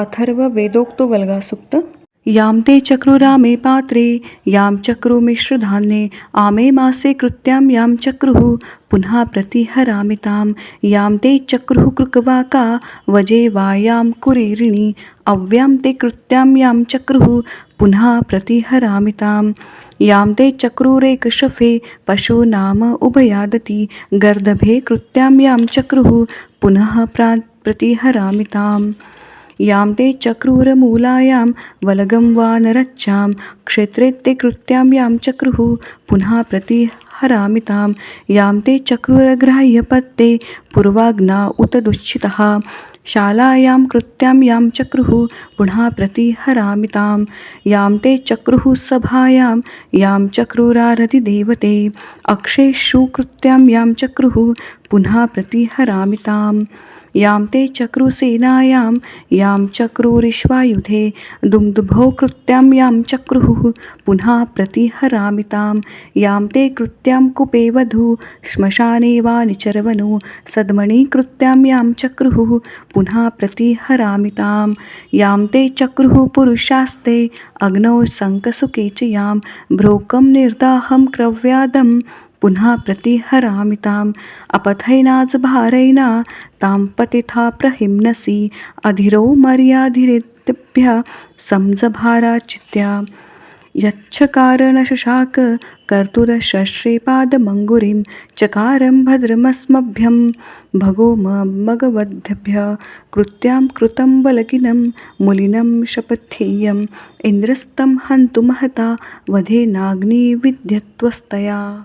अथर्व वेदोक्तो वल्गासुक्त यां ते चक्रुरामे पात्रे यां चक्रुमिश्रधान्ये आमे मासे कृत्यां यां चक्रुः, पुनः प्रतिहरामि तां यां ते चक्रुः कृकवाका, वजे वायां कुरेरिणि अव्यां ते कृत्यां यां चक्रुः पुन्हा प्रतिहरामि तां यां ते चक्रुरेकशफे पशूनाम उभयादति, गर्दभे कृत्यां यां चक्रुः, पुनः प्रा, प्रतिहरामि यां ते चक्रुरमूलायां, वलगं वा नरच्चां क्षेत्रे ते कृत्यां यां चक्रुः, पुनः प्रतिहरामि तां। यां ते चक्रुरग्राह्यपत्ते, पूर्वाग्ना उत दुश्चितः। शालायां कृत्यां यां चक्रुः, पुनः प्रतिहरामि तां। यां ते चक्रुः सभायां, यां चक्रुरारधिदेवते अक्षेषु कृत्यां यां चक्रुः, पुनः प्रतिहरामि ताम् यां ते चक्रुसेनायां, यां चक्रुरिश्वायुधे दुग्धुभो कृत्यां, यां चक्रुः, पुनः प्रतिहरामि तां यां ते कृत्यां कुपे वधू श्मशाने वा निचर्वणो सद्मणि कृत्यां, यां चक्रुः, पुनः प्रतिहरामि तां यां ते चक्रुः पुरुषास्ते, अग्नौ शङ्कसुके च यां भ्रोकं निर्दाहं, क्रव्यादं पुनः प्रतिहरामि ताम् अपथैनाजभारैना तां पतिथा प्रहिम्नसि। अधिरो मर्याधिरेत्यभ्य संजभाराचित्या यच्छकारणशशाक कर्तुरश्रेपादमङ्गुरिं चकारं भद्रमस्मभ्यं। भगो मगवद्भ्य, कृत्यां कृतं बलगिनं, मुलिनं शपथेयम्। इन्द्रस्तं हन्तु महता वधेनाग्निविद्यत्वस्तया